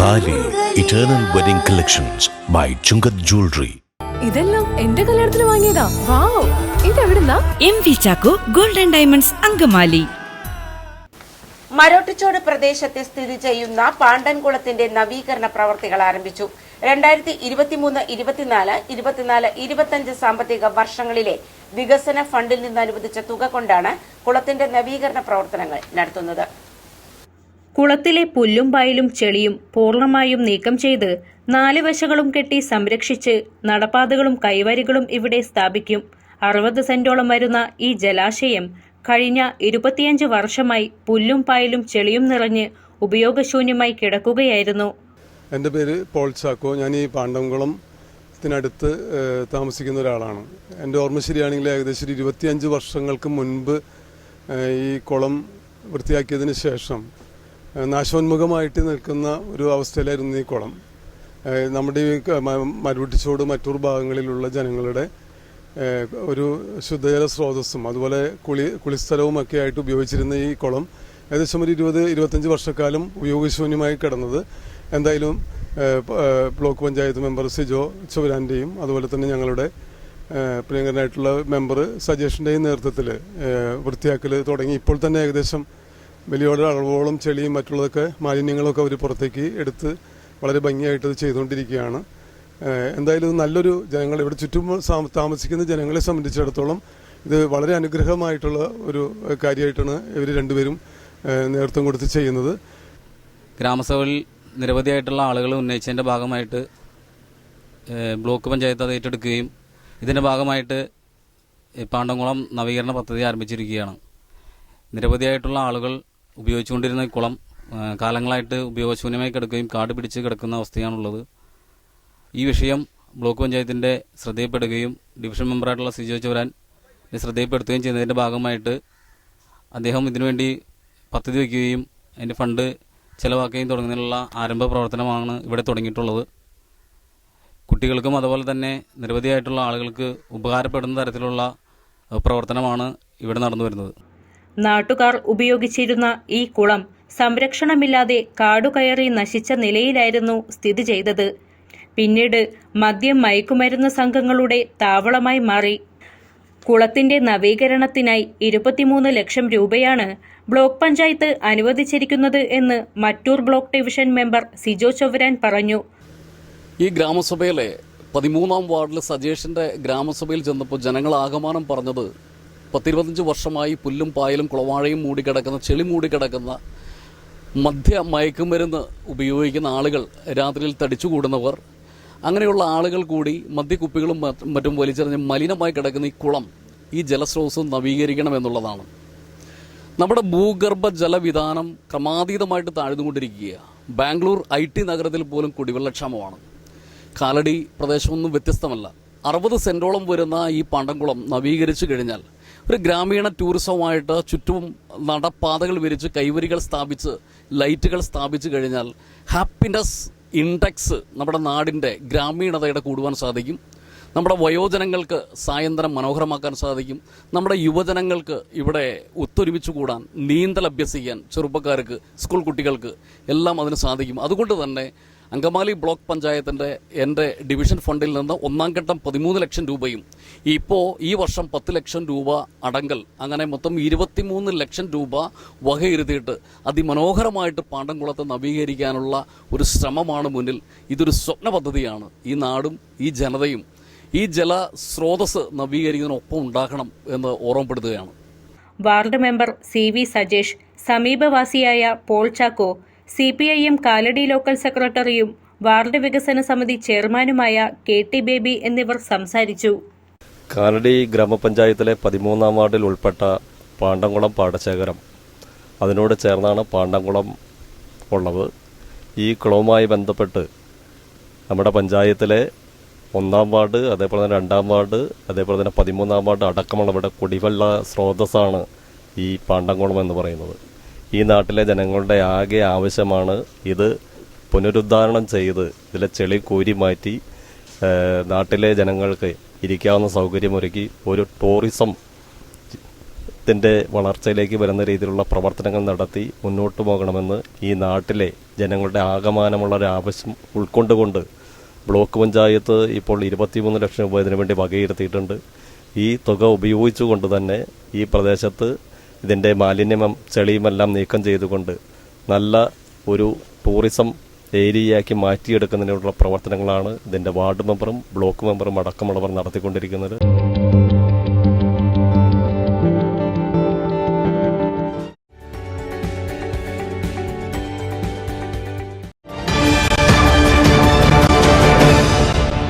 Eternal wedding collections by Chungath jewellery ഇതെല്ലാം എന്റെ കല്യാണത്തിന് വാങ്ങിയതാ. Wow. ഇതെവിടുന്നാ? M V Chacko golden diamonds Angamaly. Marottichodu പ്രദേശത്തെ സ്ഥിതി ചെയ്യുന്ന പാണ്ടൻകുളത്തിന്റെ നവീകരണ പ്രവർത്തികൾ ആരംഭിച്ചു. രണ്ടായിരത്തി ഇരുപത്തിമൂന്ന് ഇരുപത്തിനാല് ഇരുപത്തിനാല് ഇരുപത്തിയഞ്ച് സാമ്പത്തിക വർഷങ്ങളിലെ വികസന ഫണ്ടിൽ നിന്ന് അനുവദിച്ച തുക കൊണ്ടാണ് കുളത്തിന്റെ നവീകരണ പ്രവർത്തനങ്ങൾ നടത്തുന്നത്. കുളത്തിലെ പുല്ലും പായലും ചെളിയും പൂർണമായും നീക്കം ചെയ്ത് നാല് വശങ്ങളും കെട്ടി സംരക്ഷിച്ച് നടപ്പാതകളും കൈവരികളും ഇവിടെ സ്ഥാപിക്കും. അറുപത് സെന്റോളം വരുന്ന ഈ ജലാശയം കഴിഞ്ഞ ഇരുപത്തിയഞ്ച് വർഷമായി പുല്ലും പായലും ചെളിയും നിറഞ്ഞ് ഉപയോഗശൂന്യമായി കിടക്കുകയായിരുന്നു. എന്റെ പേര് പോൾ ചാക്കോ. ഞാൻ ഈ ഏഹ്, താമസിക്കുന്ന ഒരാളാണ്. എന്റെ ഓർമ്മ ശരിയാണെങ്കിൽ ഏകദേശം ഇരുപത്തിയഞ്ച് വർഷങ്ങൾക്ക് മുൻപ് ഈ കുളം വൃത്തിയാക്കിയതിന് ശേഷം നാശോന്മുഖമായിട്ട് നിൽക്കുന്ന ഒരു അവസ്ഥയിലായിരുന്നു ഈ കുളം. നമ്മുടെ ഈ മരുവട്ടിച്ചോട് മറ്റൂർ ഭാഗങ്ങളിലുള്ള ജനങ്ങളുടെ ഒരു ശുദ്ധജല സ്രോതസ്സും അതുപോലെ കുളി കുളിസ്ഥലവും ഒക്കെ ആയിട്ട് ഉപയോഗിച്ചിരുന്ന ഈ കുളം ഏകദേശം ഒരു ഇരുപത് ഇരുപത്തഞ്ച് വർഷക്കാലം ഉപയോഗശൂന്യമായി കിടന്നത്. എന്തായാലും ബ്ലോക്ക് പഞ്ചായത്ത് മെമ്പർ സിജോ ചുവരാന്റെയും അതുപോലെ തന്നെ ഞങ്ങളുടെ പ്രിയങ്കരനായിട്ടുള്ള മെമ്പർ സജേഷിന്റെയും നേതൃത്വത്തിൽ വൃത്തിയാക്കൽ തുടങ്ങി. ഇപ്പോൾ തന്നെ ഏകദേശം വലിയൊരു അളവോളം ചെളിയും മറ്റുള്ളതൊക്കെ മാലിന്യങ്ങളൊക്കെ അവർ പുറത്തേക്ക് എടുത്ത് വളരെ ഭംഗിയായിട്ട് ഇത് ചെയ്തുകൊണ്ടിരിക്കുകയാണ്. എന്തായാലും നല്ലൊരു ജനങ്ങൾ ഇവിടെ ചുറ്റും താമസിക്കുന്ന ജനങ്ങളെ സംബന്ധിച്ചിടത്തോളം ഇത് വളരെ അനുഗ്രഹമായിട്ടുള്ള ഒരു കാര്യമായിട്ടാണ് ഇവർ രണ്ടുപേരും നേതൃത്വം കൊടുത്ത് ചെയ്യുന്നത്. ഗ്രാമസഭയിൽ നിരവധിയായിട്ടുള്ള ആളുകൾ ഉന്നയിച്ചതിന്റെ ഭാഗമായിട്ട് ബ്ലോക്ക് പഞ്ചായത്ത് അത് ഏറ്റെടുക്കുകയും ഇതിന്റെ ഭാഗമായിട്ട് പാണ്ടംകുളം നവീകരണ പദ്ധതി ആരംഭിച്ചിരിക്കുകയാണ്. നിരവധിയായിട്ടുള്ള ആളുകൾ ഉപയോഗിച്ചുകൊണ്ടിരുന്ന കുളം കാലങ്ങളായിട്ട് ഉപയോഗശൂന്യമായി കിടക്കുകയും കാട് പിടിച്ച് കിടക്കുന്ന അവസ്ഥയാണുള്ളത്. ഈ വിഷയം ബ്ലോക്ക് പഞ്ചായത്തിന്റെ ശ്രദ്ധയിൽപ്പെടുകയും ഡിവിഷൻ മെമ്പറായിട്ടുള്ള സിജോ ചൗരാൻ ശ്രദ്ധയിൽപ്പെടുത്തുകയും ചെയ്യുന്നതിന്റെ ഭാഗമായിട്ട് അദ്ദേഹം ഇതിനുവേണ്ടി പദ്ധതി വയ്ക്കുകയും അതിന്റെ ഫണ്ട് ചിലവാക്കുകയും തുടങ്ങുന്നതിനുള്ള ആരംഭ പ്രവർത്തനമാണ് ഇവിടെ തുടങ്ങിയിട്ടുള്ളത്. കുട്ടികൾക്കും അതുപോലെ തന്നെ നിരവധിയായിട്ടുള്ള ആളുകൾക്ക് ഉപകാരപ്പെടുന്ന തരത്തിലുള്ള പ്രവർത്തനമാണ് ഇവിടെ നടന്നു വരുന്നത് നാട്ടുകാർ ഉപയോഗിച്ചിരുന്ന ഈ കുളം സംരക്ഷണമില്ലാതെ കാടുകയറി നശിച്ച നിലയിലായിരുന്നു സ്ഥിതി ചെയ്തത്. പിന്നീട് മദ്യം മയക്കുമരുന്ന് സംഘങ്ങളുടെ താവളമായി മാറി. കുളത്തിന്റെ നവീകരണത്തിനായി ഇരുപത്തിമൂന്ന് ലക്ഷം രൂപയാണ് ബ്ലോക്ക് പഞ്ചായത്ത് അനുവദിച്ചിരിക്കുന്നത് എന്ന് Mattoor block division member Sijo Chovvaran പറഞ്ഞു. ഈ ഗ്രാമസഭയിലെ പതിമൂന്നാം വാർഡിൽ സജേഷിന്റെ ഗ്രാമസഭയിൽ ചെന്നപ്പോൾ ജനങ്ങൾ ആകമാനം പറഞ്ഞത് പത്തിരുപത്തഞ്ച് വർഷമായി പുല്ലും പായലും കുളവാഴയും മൂടിക്കിടക്കുന്ന ചെളി മൂടിക്കിടക്കുന്ന മദ്യ മയക്കുമരുന്ന് ഉപയോഗിക്കുന്ന ആളുകൾ രാത്രിയിൽ തടിച്ചുകൂടുന്നവർ അങ്ങനെയുള്ള ആളുകൾ കൂടി മദ്യക്കുപ്പികളും മറ്റും വലിച്ചെറിഞ്ഞ് മലിനമായി കിടക്കുന്ന ഈ കുളം ഈ ജലസ്രോതസ് നവീകരിക്കണം എന്നുള്ളതാണ്. നമ്മുടെ ഭൂഗർഭ ജലവിധാനം ക്രമാതീതമായിട്ട് താഴ്ന്നുകൊണ്ടിരിക്കുകയാണ്. ബാംഗ്ലൂർ ഐ ടി നഗരത്തിൽ പോലും കുടിവെള്ളക്ഷാമമാണ്. കാലടി പ്രദേശമൊന്നും വ്യത്യസ്തമല്ല. അറുപത് സെന്റോളം വരുന്ന ഈ പാണ്ടംകുളം നവീകരിച്ചു കഴിഞ്ഞാൽ ഒരു ഗ്രാമീണ ടൂറിസവുമായിട്ട് ചുറ്റും നടപ്പാതകൾ വിരിച്ച് കൈവരികൾ സ്ഥാപിച്ച് ലൈറ്റുകൾ സ്ഥാപിച്ചു കഴിഞ്ഞാൽ ഹാപ്പിനെസ് ഇൻഡെക്സ് നമ്മുടെ നാടിന്റെ ഗ്രാമീണതയുടെ കൂടുവാൻ സാധിക്കും. നമ്മുടെ വയോജനങ്ങൾക്ക് സായന്തനം മനോഹരമാക്കാൻ സാധിക്കും. നമ്മുടെ യുവജനങ്ങൾക്ക് ഇവിടെ ഒത്തൊരുമിച്ച് കൂടാൻ നീന്തൽ അഭ്യസിക്കാൻ ചെറുപ്പക്കാർക്ക് സ്കൂൾ കുട്ടികൾക്ക് എല്ലാം അതിന് സാധിക്കും. അതുകൊണ്ട് തന്നെ അങ്കമാലി ബ്ലോക്ക് പഞ്ചായത്തിന്റെ എന്റെ ഡിവിഷൻ ഫണ്ടിൽ നിന്ന് ഒന്നാം ഘട്ടം പതിമൂന്ന് ലക്ഷം രൂപയും ഇപ്പോൾ ഈ വർഷം പത്ത് ലക്ഷം രൂപ അടങ്കൽ അങ്ങനെ മൊത്തം ഇരുപത്തിമൂന്ന് ലക്ഷം രൂപ വകയിരുത്തിയിട്ട് അതിമനോഹരമായിട്ട് പാണ്ടംകുളത്തെ നവീകരിക്കാനുള്ള ഒരു ശ്രമമാണ് മുന്നിൽ. ഇതൊരു സ്വപ്ന പദ്ധതിയാണ്. ഈ നാടും ഈ ജനതയും ഈ ജല സ്രോതസ് നവീകരിക്കുന്നതിനൊപ്പം ഉണ്ടാക്കണം എന്ന് ഓർമ്മപ്പെടുത്തുകയാണ്. Ward member C V Sajesh സമീപവാസിയായ Paul Chacko C P I Kalady local സെക്രട്ടറിയും വാർഡ് വികസന സമിതി ചെയർമാനുമായ കെ ടി ബേബി എന്നിവർ സംസാരിച്ചു. കാലടി ഗ്രാമപഞ്ചായത്തിലെ പതിമൂന്നാം വാർഡിൽ ഉൾപ്പെട്ട പാണ്ടംകുളം പാടശേഖരം. അതിനോട് ചേർന്നാണ് പാണ്ടംകുളം ഉള്ളത്. ഈ കുളവുമായി ബന്ധപ്പെട്ട് നമ്മുടെ പഞ്ചായത്തിലെ ഒന്നാം വാർഡ് അതേപോലെ തന്നെ രണ്ടാം വാർഡ് അതേപോലെ തന്നെ പതിമൂന്നാം വാർഡ് അടക്കമുള്ള ഇവിടെ കുടിവെള്ള സ്രോതസ്സാണ് ഈ പാണ്ടംകുളം എന്ന് പറയുന്നത്. ഈ നാട്ടിലെ ജനങ്ങളുടെ ആകെ ആവശ്യമാണ് ഇത് പുനരുദ്ധാരണം ചെയ്ത് ഇതിലെ ചെളി കോരി മാറ്റി നാട്ടിലെ ജനങ്ങൾക്ക് ഇരിക്കാവുന്ന സൗകര്യമൊരുക്കി ഒരു ടൂറിസം ത്തിന്റെ വളർച്ചയിലേക്ക് വരുന്ന രീതിയിലുള്ള പ്രവർത്തനങ്ങൾ നടത്തി മുന്നോട്ട് പോകണമെന്ന് ഈ നാട്ടിലെ ജനങ്ങളുടെ ആകമാനമുള്ള ഒരു ആവശ്യം ഉൾക്കൊണ്ടുകൊണ്ട് ബ്ലോക്ക് പഞ്ചായത്ത് ഇപ്പോൾ ഇരുപത്തിമൂന്ന് ലക്ഷം രൂപ ഇതിനു വേണ്ടി വകയിരുത്തിയിട്ടുണ്ട്. ഈ തുക ഉപയോഗിച്ചുകൊണ്ട് തന്നെ ഈ പ്രദേശത്ത് ഇതിന്റെ മാലിന്യമം ചെളിയുമെല്ലാം നീക്കം ചെയ്തുകൊണ്ട് നല്ല ഒരു ടൂറിസം ഏരിയയാക്കി മാറ്റിയെടുക്കുന്നതിനുള്ള പ്രവർത്തനങ്ങളാണ് ഇതിന്റെ വാർഡ് മെമ്പറും ബ്ലോക്ക് മെമ്പറും അടക്കമുള്ളവർ നടത്തിക്കൊണ്ടിരിക്കുന്നത്.